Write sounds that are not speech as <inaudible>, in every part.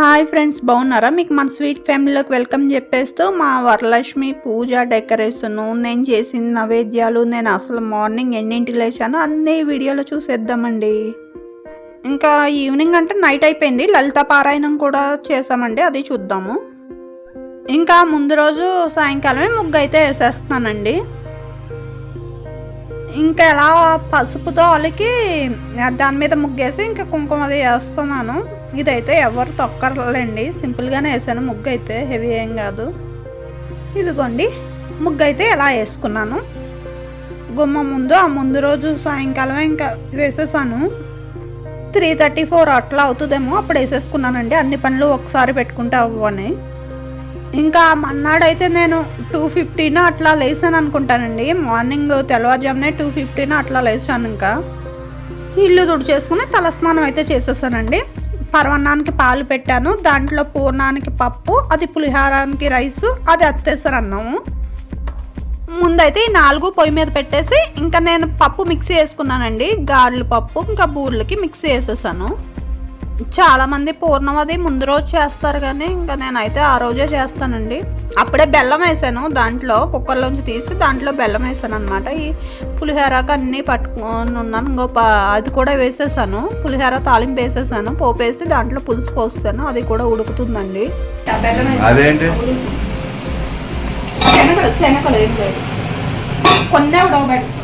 Hi friends బాగున్నారా? మీకు మన స్వీట్ ఫ్యామిలీలోకి వెల్కమ్ చెప్పేస్తూ మా వరలక్ష్మి పూజ డెకరేషన్ నేను చేసిన నైవేద్యాలు నేను అసలు మార్నింగ్ ఎన్నింటికి లేచాను అన్ని వీడియోలో చూసేద్దామండి. ఇంకా ఈవినింగ్ అంటే నైట్ అయిపోయింది. లలిత పారాయణం కూడా చేసామండి అది చూద్దాము. ఇంకా ముందు రోజు సాయంకాలమే ముగ్గు అయితే వేసేస్తానండి. ఇంకా ఎలా పసుపుతో అలికి దాని మీద ముగ్గేసి ఇంకా కుంకుమ అది వేస్తున్నాను. ఇదైతే ఎవరు తొక్కర్లేండి. సింపుల్గానే వేసాను. ముగ్గు అయితే హెవీ ఏం కాదు. ఇదిగోండి. ముగ్గు అయితే ఎలా వేసుకున్నాను? గుమ్మ ముందు ఆ ముందు రోజు సాయంకాలం ఇంకా వేసేసాను. త్రీ థర్టీ ఫోర్ అట్లా అవుతుందేమో అప్పుడు వేసేసుకున్నానండి. అన్ని పనులు ఒకసారి పెట్టుకుంటే అవ్వని ఇంకా మన్నాడైతే నేను టూ ఫిఫ్టీన అట్లా లేసాను అనుకుంటానండి. మార్నింగ్ తెల్లవారుజామునే టూ ఫిఫ్టీన అట్లా లేచాను ఇంకా. ఇల్లు తుడిచేసుకుని తలస్నానం అయితే చేసేసానండి. పరవన్నానికి పాలు పెట్టాను దాంట్లో పూర్ణానికి పప్పు అది పులిహారానికి రైసు అది అత్తేసారు అన్నాము ముందైతే ఈ నాలుగు పొయ్యి మీద పెట్టేసి ఇంకా నేను పప్పు మిక్సీ వేసుకున్నానండి. గారెలు పప్పు ఇంకా బూర్లకి మిక్సీ వేసేసాను. చాలా మంది పూర్ణం అది ముందు రోజు చేస్తారు కానీ ఇంకా నేనైతే ఆ రోజే చేస్తానండి. అప్పుడే బెల్లం వేసాను. దాంట్లో కుక్కర్లోంచి తీసి దాంట్లో బెల్లం వేసాను అనమాట ఈ పులిహోరకి అన్నీ పట్టుకొని ఉన్నాను. ఇంకో అది కూడా వేసేసాను. పులిహోర తాలింపు వేసేసాను. పోపు వేసి దాంట్లో పులుసు పోస్తాను అది కూడా ఉడుకుతుందండి. బెల్లం వేసాను. అదేంటి? శనగలు శనగలు ఏం లేదు. కొన్నే ఉడకబెడతాను.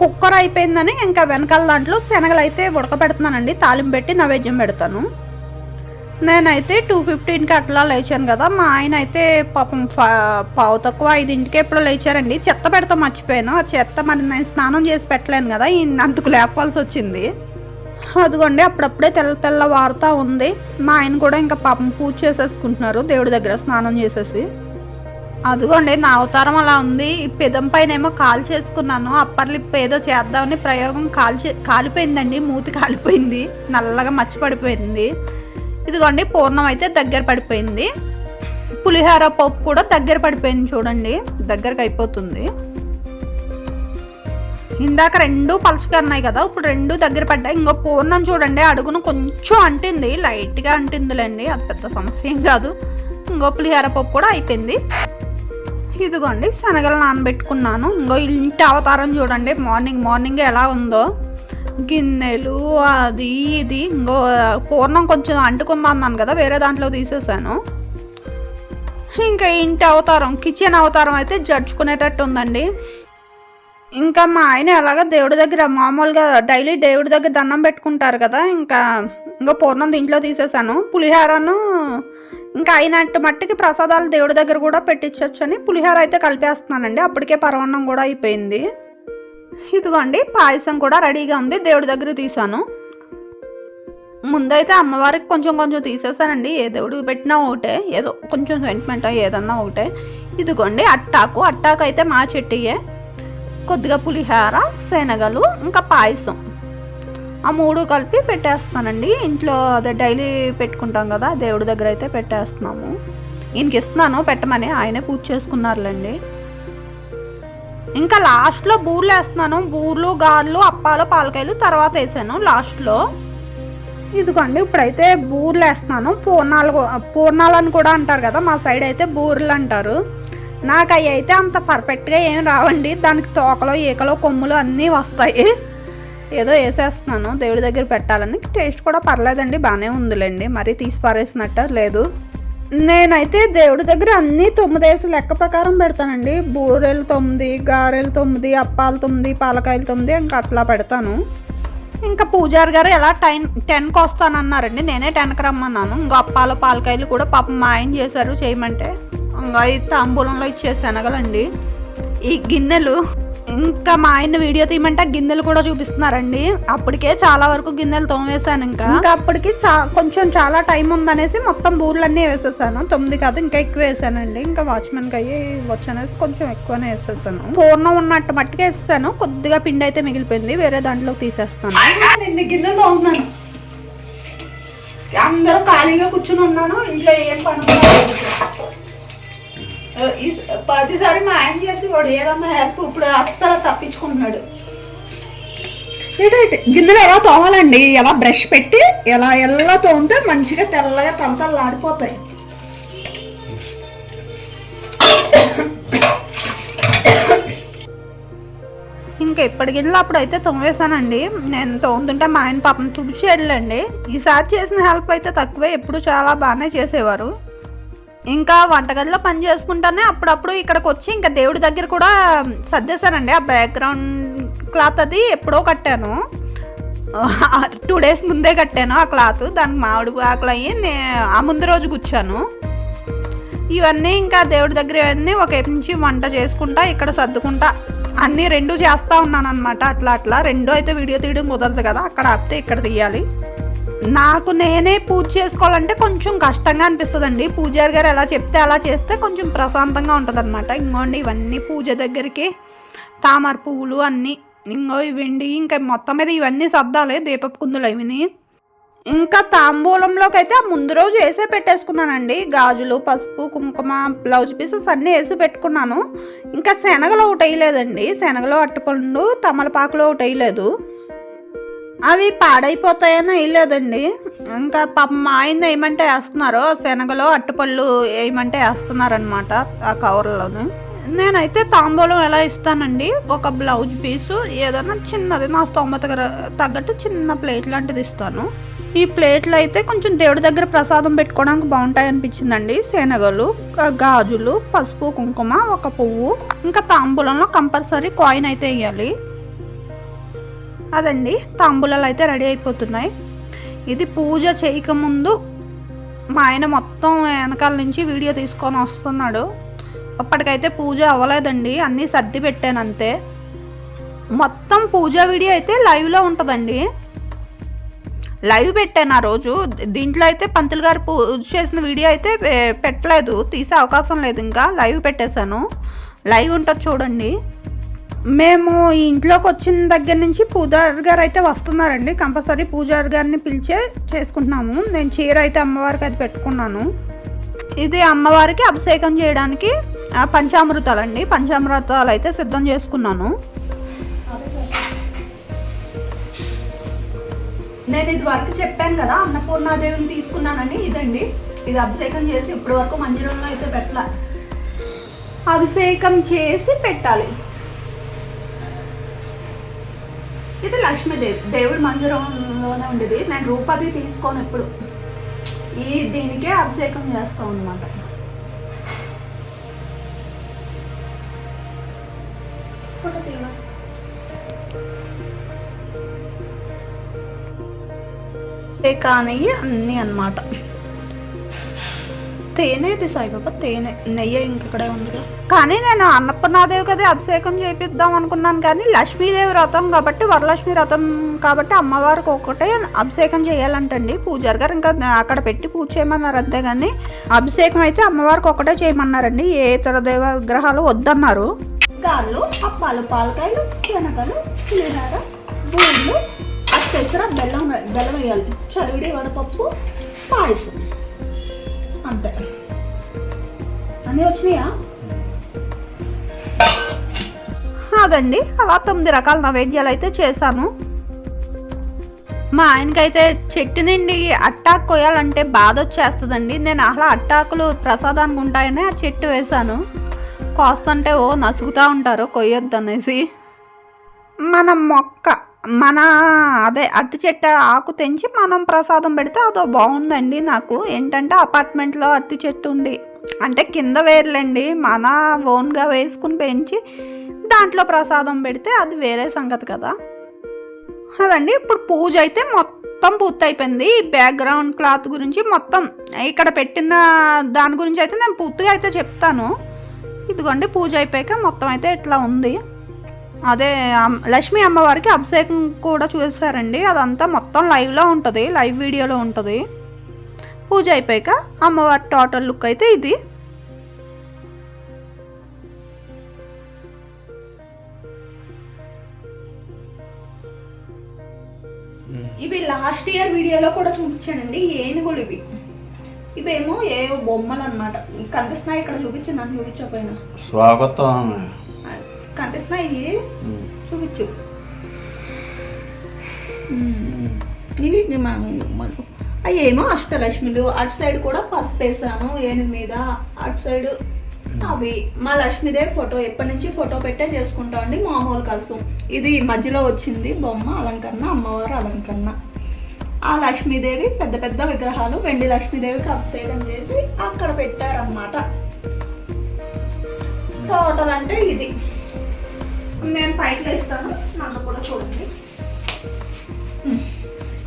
కుక్కర్ అయిపోయిందని ఇంకా వెనకాల దాంట్లో శనగలు అయితే ఉడకబెడుతున్నానండి. తాలింపు పెట్టి నైవేద్యం పెడతాను. నేనైతే టూ ఫిఫ్టీన్కి అట్లా లేచాను కదా మా ఆయన అయితే పాపం పావు తక్కువ ఐదింటికి ఎప్పుడో లేచారండి. చెత్త పెడతా మర్చిపోయాను. ఆ చెత్త మరి నేను స్నానం చేసి పెట్టలేను కదా అంతకు లేపాల్సి వచ్చింది. అదిగోండి అప్పుడప్పుడే తెల్ల తెల్ల వారుతా ఉంది. మా ఆయన కూడా ఇంకా పాపం పూజ చేసేసుకుంటున్నారు దేవుడి దగ్గర స్నానం చేసేసి. అదిగోండి నా అవతారం అలా ఉంది. ఈ పెదం పైన ఏమో కాల్ చేసుకున్నాను. అప్పర్ లిప్ ఏదో చేద్దామని ప్రయోగం కాల్చి కాలిపోయిందండి. మూతి కాలిపోయింది. నల్లగా మచ్చి పడిపోయింది ఇదిగోండి పూర్ణం అయితే దగ్గర పడిపోయింది. పులిహార పప్పు కూడా దగ్గర పడిపోయింది చూడండి. దగ్గరకు అయిపోతుంది. ఇందాక రెండు పలుచగా ఉన్నాయి కదా ఇప్పుడు రెండు దగ్గర పడ్డాయి. ఇంకో పూర్ణం చూడండి అడుగును కొంచెం అంటింది. లైట్గా అంటిందిలేండి. అది పెద్ద సమస్య ఏం కాదు. ఇంకో పులిహార పప్పు కూడా అయిపోయింది. ఇదిగోండి శనగలు నానబెట్టుకున్నాను. ఇంకో ఇంటి అవతారం చూడండి మార్నింగ్ మార్నింగ్ ఎలా ఉందో. గిన్నెలు అది ఇది ఇంకో పూర్ణం కొంచెం అంటుకుందా అన్నాను కదా వేరే దాంట్లో తీసేసాను. ఇంకా ఇంటి అవతారం కిచెన్ అవతారం అయితే జడ్చుకునేటట్టు ఉందండి. ఇంకా మా ఆయన ఎలాగ దేవుడి దగ్గర మామూలుగా డైలీ దేవుడి దగ్గర దండం పెట్టుకుంటారు కదా ఇంకా ఇంకా పూర్ణం దీంట్లో తీసేసాను. పులిహారను ఇంకా అయినట్టు మట్టికి ప్రసాదాలు దేవుడి దగ్గర కూడా పెట్టించవచ్చు అని పులిహార అయితే కలిపేస్తున్నానండి. అప్పటికే పరవన్నం కూడా అయిపోయింది. ఇదిగోండి పాయసం కూడా రెడీగా ఉంది. దేవుడి దగ్గర తీసాను ముందైతే అమ్మవారికి కొంచెం కొంచెం తీసేసానండి. ఏ దేవుడికి పెట్టినా ఒకటే ఏదో కొంచెం సెంటిమెంట్ ఏదన్నా ఒకటే. ఇదిగోండి అట్టాకు. అట్టాకు అయితే మా చెట్టుయే. కొద్దిగా పులిహార శనగలు ఇంకా పాయసం. ఆ మూడు కలిపి పెట్టేస్తానండి ఇంట్లో అదే డైలీ పెట్టుకుంటాం కదా దేవుడి దగ్గర అయితే పెట్టేస్తున్నాము. ఈయనకి ఇస్తున్నాను పెట్టమని ఆయనే పూజ చేసుకున్నారులేండి. ఇంకా లాస్ట్లో బూర్లు వేస్తున్నాను. బూర్లు గార్లు అప్పాలు పాలకాయలు తర్వాత వేసాను లాస్ట్లో. ఇదిగోండి ఇప్పుడైతే బూర్లు వేస్తున్నాను. పూర్ణాలు పూర్ణాలు పూర్ణాలని కూడా అంటారు కదా మా సైడ్ అయితే బూర్లు అంటారు. నాకు అవి అయితే అంత పర్ఫెక్ట్గా ఏం రావండి. దానికి తోకలో ఈకలో కొమ్ములు అన్నీ వస్తాయి. ఏదో వేసేస్తున్నాను దేవుడి దగ్గర పెట్టాలని. టేస్ట్ కూడా పర్లేదండి బాగానే ఉందిలేండి. మరీ తీసి పారేసినట్ట లేదు. నేనైతే దేవుడి దగ్గర అన్నీ తొమ్మిదేసి లెక్క ప్రకారం పెడతానండి. బూరెలు తొమ్మిది గారెలు తొమ్మిది అప్పాలు తొమ్మిది పాలకాయలు తొమ్మిది ఇంకా అట్లా పెడతాను. ఇంకా పూజారి గారు ఎలా టైం టెన్కి వస్తానన్నారండి. నేనే టెన్కి రమ్మన్నాను. ఇంకా అప్పాలు పాలకాయలు కూడా పాపం మా ఆయన చేశారు చేయమంటే. ఇంకా ఈ తాంబూలంలో ఇచ్చే శనగలండి ఈ గిన్నెలు ఇంకా మా ఆయన వీడియో తీయమంటే ఆ గిన్నెలు కూడా చూపిస్తున్నారండి. అప్పటికే చాలా వరకు గిన్నెలు తోమేశాను ఇంకా. ఇంకా అప్పటికి చా కొంచెం చాలా టైం ఉందనేసి మొత్తం బూర్లన్నీ వేసేసాను. తొమ్మిది కాదు ఇంకా ఎక్కువ వేసానండి. ఇంకా వాచ్మెన్కి అయ్యి వచ్చనేసి కొంచెం ఎక్కువనే వేసేసాను. పూర్ణం ఉన్నట్టు మట్టికి వేసేసాను. కొద్దిగా పిండి అయితే మిగిలిపోయింది. వేరే దాంట్లోకి తీసేస్తాను. గిన్నెలు తోముతున్నాను. అందరూ ఖాళీగా కూర్చుని ఉన్నాను. ఇంట్లో ఏం పని ప్రతిసారి మా ఆయన చేసి వాడు ఏదన్నా హెల్ప్ ఇప్పుడు అస్సలు తప్పించుకుంటున్నాడు. ఏంటంటే గిన్నెలు ఎలా తోమాలండి? ఎలా బ్రష్ పెట్టి ఎలా ఎలా తోమితే మంచిగా తెల్లగా తలతల్లాడిపోతాయి. ఇంకా ఎప్పటి గిన్నెలు అప్పుడు అయితే తోమేశానండి. నేను తోముతుంటే మా ఆయన పాపం తుడిచేయడండి ఈసారి చేసిన హెల్ప్ అయితే తక్కువే ఎప్పుడు చాలా బాగానే చేసేవారు. ఇంకా వంటగదిలో పని చేసుకుంటానే అప్పుడప్పుడు ఇక్కడికి వచ్చి ఇంకా దేవుడి దగ్గర కూడా సర్దేశానండి. ఆ బ్యాక్గ్రౌండ్ క్లాత్ అది ఎప్పుడో కట్టాను. <laughs> టూ డేస్ ముందే కట్టాను ఆ క్లాత్ దానికి మామిడి ఆకులు అయ్యి ఆ ముందు రోజు కూర్చాను ఇవన్నీ ఇంకా దేవుడి దగ్గర ఇవన్నీ ఒక నుంచి వంట చేసుకుంటా ఇక్కడ సర్దుకుంటా. అన్నీ రెండు చేస్తూ ఉన్నాను అనమాట అట్లా అట్లా. రెండు అయితే వీడియో తీయడం కుదరదు కదా. అక్కడ ఆపితే ఇక్కడ తీయాలి. నాకు నేనే పూజ చేసుకోవాలంటే కొంచెం కష్టంగా అనిపిస్తుందండి. పూజారి గారు ఎలా చెప్తే అలా చేస్తే కొంచెం ప్రశాంతంగా ఉంటుంది అనమాట ఇంకోండి ఇవన్నీ పూజ దగ్గరికి తామర పువ్వులు అన్నీ. ఇంకో ఇవండి ఇంకా మొత్తం మీద ఇవన్నీ సర్దాలి దీపపు కుందులు ఇవిని ఇంకా తాంబూలంలోకి అయితే ఆ ముందు రోజు వేసే పెట్టేసుకున్నానండి. గాజులు పసుపు కుంకుమ బ్లౌజ్ పీసెస్ అన్నీ వేసి పెట్టుకున్నాను. ఇంకా శనగలు ఒకటి వేయలేదండి శనగలు అట్టపండు తమలపాకులు ఒకటి వేయలేదు అవి పాడైపోతాయని వేయలేదండి ఇంకా పాప మా ఆయన ఏమంటే వేస్తున్నారు శనగలు అట్టుపళ్ళు వేయమంటే వేస్తున్నారనమాట ఆ కవర్లోనే. నేనైతే తాంబూలం ఎలా ఇస్తానండి? ఒక బ్లౌజ్ పీసు ఏదైనా చిన్నది నా స్తోమత తగ్గట్టు చిన్న ప్లేట్ లాంటిది ఇస్తాను. ఈ ప్లేట్లు అయితే కొంచెం దేవుడి దగ్గర ప్రసాదం పెట్టుకోవడానికి బాగుంటాయి అనిపించిందండి. శనగలు గాజులు పసుపు కుంకుమ ఒక పువ్వు ఇంకా తాంబూలంలో కంపల్సరీ కాయిన్ అయితే వేయాలి. అదండి తాంబూలాలు అయితే రెడీ అయిపోతున్నాయి. ఇది పూజ చేయకముందు మా ఆయన మొత్తం వెనకాల నుంచి వీడియో తీసుకొని వస్తున్నాడు. అప్పటికైతే పూజ అవ్వలేదండి అన్నీ సర్ది పెట్టాను అంతే. మొత్తం పూజ వీడియో అయితే లైవ్లో ఉంటుందండి. లైవ్ పెట్టాను ఆ రోజు. దీంట్లో అయితే పంతులు గారు పూజ చేసిన వీడియో అయితే పెట్టలేదు తీసే అవకాశం లేదు ఇంకా. లైవ్ పెట్టేశాను. లైవ్ ఉంటుంది చూడండి. మేము ఈ ఇంట్లోకి వచ్చిన దగ్గర నుంచి పూజారి గారు అయితే వస్తున్నారండి. కంపల్సరీ పూజారి గారిని పిలిచే చేసుకుంటున్నాము. నేను చీర అయితే అమ్మవారికి అది పెట్టుకున్నాను. ఇది అమ్మవారికి అభిషేకం చేయడానికి ఆ, పంచామృతాలండి. పంచామృతాలు అయితే సిద్ధం చేసుకున్నాను. నేను ఇది వరకు చెప్పాను కదా అన్నపూర్ణాదేవిని తీసుకున్నానని. ఇదండి. ఇది అభిషేకం చేసి ఇప్పటి వరకు మందిరంలో అయితే పెట్టాలి. అభిషేకం చేసి పెట్టాలి ఇది లక్ష్మీదేవి దేవుడి మందిరంలోనే ఉండేది. నేను రూపది తీసుకోను ఎప్పుడు. ఈ దీనికే అభిషేకం చేస్తాం అనమాట ఫోటో కానీ అన్నీ అన్నమాట. తేనె ఇది సాయిబాబా తేనె. నెయ్యి ఇంకక్కడే ఉందిగా. కానీ నేను అన్నపూర్ణాదేవి కదా అభిషేకం చేపిద్దాం అనుకున్నాను కానీ లక్ష్మీదేవి వ్రతం కాబట్టి వరలక్ష్మి వ్రతం కాబట్టి అమ్మవారికి ఒకటే అభిషేకం చేయాలంటండి. పూజారి గారు ఇంకా అక్కడ పెట్టి పూజ చేయమన్నారు అంతేగాని అభిషేకం అయితే అమ్మవారికి ఒకటే చేయమన్నారండి. ఏ ఇతర దేవ విగ్రహాలు వద్దన్నారు. గాళ్ళు అప్పాలు పాలకాయలు శనగలు పులిహార బూళ్ళు అత్తేసర బెల్లం బెల్లం వేయాలి. చలివిడి వడపప్పు పాయసం. అంతే. అన్నీ వచ్చినాయా? అదండి అలా తొమ్మిది రకాల నైవేద్యాలు అయితే చేశాను. మా ఆయనకైతే చెట్టు నుండి అట్టాకు కొయ్యాలంటే బాధ వచ్చేస్తుందండి. నేను అసలు అట్టాకులు ప్రసాదానికి ఉంటాయని ఆ చెట్టు వేశాను. కోస్తుంటే ఓ నసుగుతూ ఉంటారు కొయ్యొద్దు అనేసి మన మొక్క. మన అదే అరటి చెట్టు ఆకు తెంచి మనం ప్రసాదం పెడితే అదో బాగుందండి నాకు. ఏంటంటే అపార్ట్మెంట్లో అరటి చెట్టు ఉంది. అంటే కింద వేర్లండి. మన ఓన్గా వేసుకుని పెంచి దాంట్లో ప్రసాదం పెడితే అది వేరే సంగతి కదా. అదండి ఇప్పుడు పూజ అయితే మొత్తం పూర్తయిపోయింది. ఈ బ్యాక్గ్రౌండ్ క్లాత్ గురించి మొత్తం ఇక్కడ పెట్టిన దాని గురించి అయితే నేను పూర్తిగా అయితే చెప్తాను. ఇదిగోండి పూజ అయిపోయాక మొత్తం అయితే ఇట్లా ఉంది. అదే లక్ష్మి లక్ష్మీ అమ్మవారికి అభిషేకం కూడా చూసారండి అదంతా మొత్తం లైవ్లో ఉంటుంది లైవ్ వీడియోలో ఉంటుంది. పూజ అయిపోయాక అమ్మవారి టోటల్ లుక్ అయితే ఇది. ఇవి లాస్ట్ ఇయర్ వీడియోలో కూడా చూపించానండి ఏనుగులు ఇవి. ఇవేమో ఏవో బొమ్మలు అనమాట కనిపిస్తున్నాయి? ఇక్కడ చూపించిందని చూపించకపోయినా. స్వాగతం కనిపిస్తున్నాయి. చూపించు. ఇవి అవి ఏమో అష్టలక్ష్మిలు. అటు సైడ్ కూడా పసుపు వేసాను ఏనుగు మీద. అటు సైడ్ అవి. మా లక్ష్మీదేవి ఫోటో ఎప్పటి నుంచి ఫోటో పెట్టే చేసుకుంటాం అండి మామూలు కలుసు. ఇది మధ్యలో వచ్చింది బొమ్మ అలంకరణ అమ్మవారు అలంకరణ. ఆ లక్ష్మీదేవి పెద్ద పెద్ద విగ్రహాలు వెండి లక్ష్మీదేవికి అభిషేకం చేసి అక్కడ పెట్టారన్నమాట. టోటల్ అంటే ఇది. నేను పైకి వేస్తాను నన్ను కూడా చూడండి.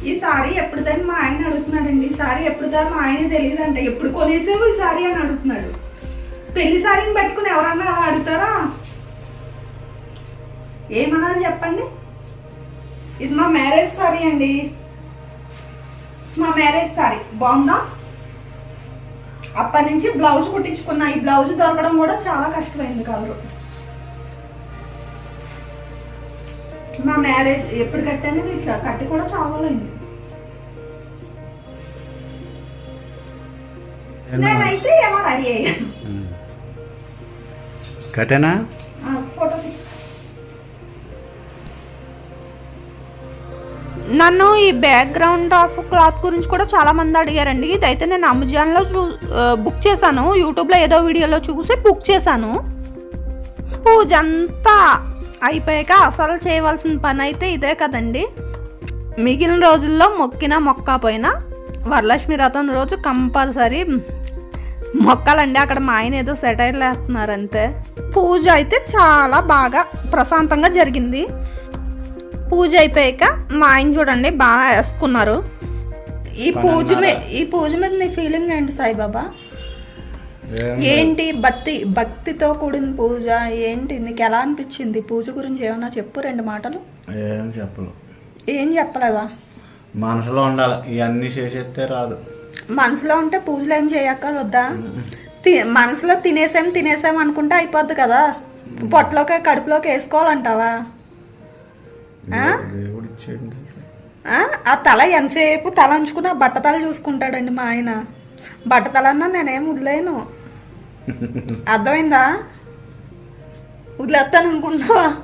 ఈ సారీ ఎప్పుడుదని మా ఆయన అడుగుతున్నాడండి. ఈ సారీ ఎప్పుడుదా మా ఆయన తెలియదు అంట ఎప్పుడు కొనేసావు ఈ సారీ అని అడుగుతున్నాడు. పెళ్ళి సారీని పెట్టుకుని ఎవరన్నా అలా అడుగుతారా? ఏమన్నా చెప్పండి? ఇది మా మ్యారేజ్ సారీ అండి. మా మ్యారేజ్ సారీ. బాగుందా? అప్పటి నుంచి బ్లౌజ్ కుట్టించుకున్నా. ఈ బ్లౌజ్ దొరకడం కూడా చాలా కష్టమైంది కలరు. మా మ్యారేజ్ ఎప్పుడు కట్టాను ఇట్లా కట్టి కూడా చాలా అయింది నేనైతే ఎలా రెడీ అయ్యాను కట్టేనా? ఫోటో నన్ను ఈ బ్యాక్గ్రౌండ్ ఆఫ్ క్లాత్ గురించి కూడా చాలా మంది అడిగారండి. ఇదైతే నేను అమెజాన్లో చూ బుక్ చేశాను. యూట్యూబ్లో ఏదో వీడియోలో చూసి బుక్ చేశాను. పూజ అంతా అయిపోయాక అసలు చేయవలసిన పని అయితే ఇదే కదండి. మిగిలిన రోజుల్లో మొక్కినా మొక్కపోయినా వరలక్ష్మి వ్రతం రోజు కంపల్సరీ మొక్కలండి. అక్కడ మా ఆయన ఏదో సెటైర్లు వేస్తున్నారు అంతే పూజ అయితే చాలా బాగా ప్రశాంతంగా జరిగింది. పూజ అయిపోయాక మా ఆయన చూడండి బాగా వేసుకున్నారు. ఈ పూజ మీద ఈ పూజ మీద నీ ఫీలింగ్ ఏంటి సాయిబాబా? ఏంటి భక్తి భక్తితో కూడిన పూజ? ఏంటి? నీకు ఎలా అనిపించింది? పూజ గురించి ఏమన్నా చెప్పు రెండు మాటలు. ఏం చెప్పలు ఏం చెప్పలేవా మనసులో ఉండాలి. ఇవన్నీ చేసేస్తే రాదు. మనసులో ఉంటే పూజలు ఏం చేయక్కర్వద్దా తి మనసులో తినేసాం తినేసాం అనుకుంటే అయిపోద్ది కదా? పొట్టలోకి కడుపులోకి వేసుకోవాలంటావా? ఆ? తల ఎంతసేపు తల ఉంచుకుని ఆ బట్టతల చూసుకుంటాడండి మా ఆయన. బట్టతలన్నా నేనేం వదిలేను. అర్థమైందా? వదిలేస్తాను అనుకుంటున్నావా?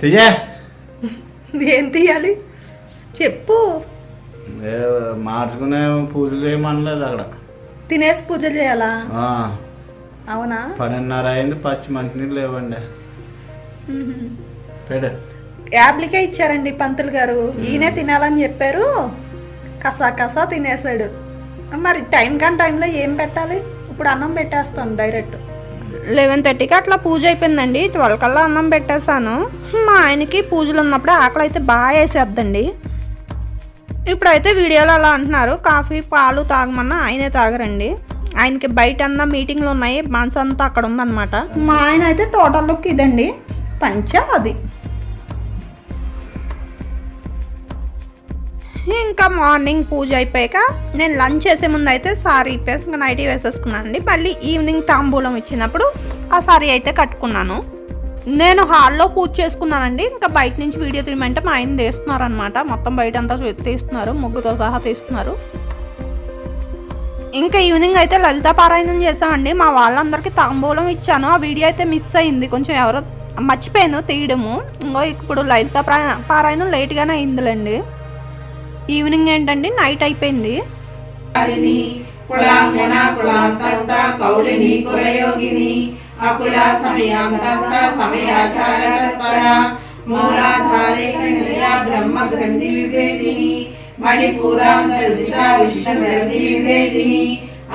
తీయే. ఏం తీయాలి? చెప్పు. మార్చుకునే పూజలు ఏమనలేదు అక్కడ. తినేసి పూజ చేయాలా? అవునా? పన్నెండున్నర అయింది పచ్చి మంచినీళ్ళు లేవండి. యాప్లికే ఇచ్చారండి పంతులు గారు. ఈయనే తినాలని చెప్పారు. కసా కసా తినేసాడు. మరి టైం కాని టైంలో ఏం పెట్టాలి? ఇప్పుడు అన్నం పెట్టేస్తాను డైరెక్ట్. లెవెన్ థర్టీకి అట్లా పూజ అయిపోయిందండి. ట్వెల్వ్ కల్లా అన్నం పెట్టేశాను. మా ఆయనకి పూజలు ఉన్నప్పుడు ఆకలి అయితే బాగా వేసేద్దండి. ఇప్పుడైతే వీడియోలో అలా అంటున్నారు. కాఫీ పాలు తాగమన్నా ఆయనే తాగరండి. ఆయనకి బయట అన్న మీటింగ్లు ఉన్నాయి. మనసు అంతా అక్కడ ఉందన్నమాట. మా ఆయన అయితే టోటల్ లుక్ ఇదండి. పంచ అది. ఇంకా మార్నింగ్ పూజ అయిపోయాక నేను లంచ్ చేసే ముందు అయితే సారీ ఇప్పేసి ఇంకా నైటీ వేసేసుకున్నాను అండి. మళ్ళీ ఈవినింగ్ తాంబూలం ఇచ్చినప్పుడు ఆ సారీ అయితే కట్టుకున్నాను. నేను హాల్లో పూజ చేసుకున్నానండి. ఇంకా బయట నుంచి వీడియో తీయమంటే మా ఆయన తీస్తున్నారు అనమాట మొత్తం బయట అంతా తీస్తున్నారు. ముగ్గుతో సహా తీస్తున్నారు. ఇంకా ఈవినింగ్ అయితే లలిత పారాయణం చేసామండి మా వాళ్ళందరికీ తాంబూలం ఇచ్చాను. ఆ వీడియో అయితే మిస్ అయింది. కొంచెం ఎవరో మర్చిపోయాను తీయడము. ఇంకో ఇప్పుడు లలిత పారాయణం లేట్గానే అయిందిలేండి. ఈవినింగ్ ఏంటండి? నైట్ అయిపోయింది. కాళిని కులాంగన కులాస్తస్థ కౌళిని కులయోగిని అకుల సమయాంతస్థ సమయాచార తత్పర మూలాధారేక నిలయ బ్రహ్మ గ్రంథి విభేదిని మణిపూరాంతరుదిత విష్ణు గ్రంథి విభేదిని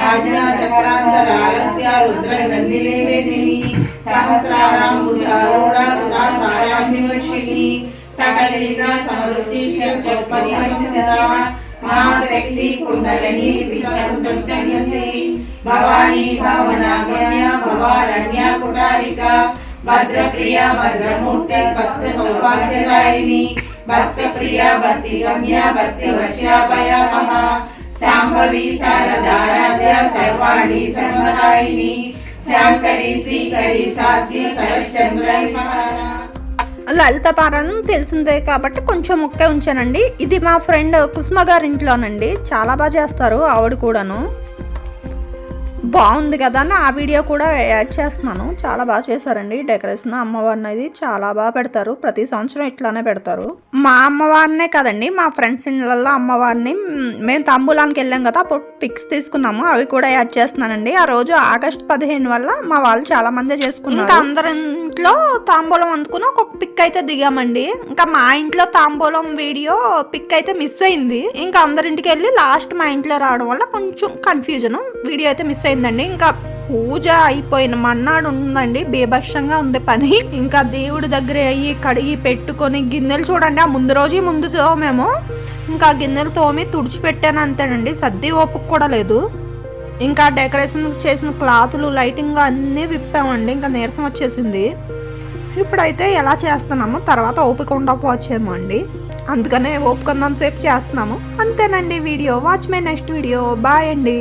ఆజ్ఞా చక్రాంతరాళస్య రుద్ర గ్రంథి విభేదిని సహస్రారాంబుజారూఢ సుధా సారాభివర్షిణి తటలిత సమరుచి షట్పది మహాశక్తి కుండలిని విసర్జన్యసి భవానీ భావనాగమ్య భవారణ్య కుటారిక. భద్రప్రియ భద్రమూర్తి భక్త సౌభాగ్యదాయిని. భక్త ప్రియ భక్తి గమ్య భక్తి వర్షాభయాపహ శాంభవి శారదారాధ్య సర్వాణి సర్వదాయిని శాంకరి శ్రీకరి సాధ్వి శరచంద్రని మహారాణ. లలిత పారాయణం తెలిసిందే కాబట్టి కొంచెం ముక్కే ఉంచానండి. ఇది మా ఫ్రెండ్ కుసుమ గారి ఇంట్లోనండి చాలా బాగా చేస్తారు ఆవిడ కూడాను. బాగుంది కదా అని ఆ వీడియో కూడా యాడ్ చేస్తున్నాను. చాలా బాగా చేశారండి డెకరేషన్. అమ్మవారిని అది చాలా బాగా పెడతారు. ప్రతి సంవత్సరం ఇట్లానే పెడతారు. మా అమ్మవారినే కదండి మా ఫ్రెండ్స్ ఇళ్ళల్లో అమ్మవారిని. మేము తాంబూలానికి వెళ్ళాం కదా అప్పుడు పిక్స్ తీసుకున్నాము. అవి కూడా యాడ్ చేస్తున్నానండి. ఆ రోజు ఆగస్ట్ పదిహేను వల్ల మా వాళ్ళు చాలా మంది చేసుకున్నారు. ఇంకా అందరి ఇంట్లో తాంబూలం అందుకుని ఒక పిక్ అయితే దిగామండి. ఇంకా మా ఇంట్లో తాంబూలం వీడియో పిక్ అయితే మిస్ అయింది. ఇంకా అందరింటికి వెళ్ళి లాస్ట్ మా ఇంట్లో రావడం వల్ల కొంచెం కన్ఫ్యూజన్ వీడియో అయితే మిస్ అయింది అయిపోయిందండి. ఇంకా పూజ అయిపోయిన మన్నాడు ఉందండి. బీభత్సంగా ఉంది పని. ఇంకా దేవుడి దగ్గర అయ్యి కడిగి పెట్టుకొని గిన్నెలు చూడండి. ఆ ముందు రోజు ముందు మేము ఇంకా గిన్నెలు తోమి తుడిచిపెట్టాను అంతేనండి. సర్ది ఓపిక కూడా లేదు. ఇంకా డెకరేషన్ చేసిన క్లాతులు లైటింగ్ అన్నీ విప్పామండి. ఇంకా నీరసం వచ్చేసింది. ఇప్పుడైతే ఎలా చేస్తున్నాము తర్వాత ఓపిక ఉండకపోవచ్చేమో అండి. అందుకనే ఓపిక సేపు చేస్తున్నాము. అంతేనండి video. Watch my next video. Bye అండి.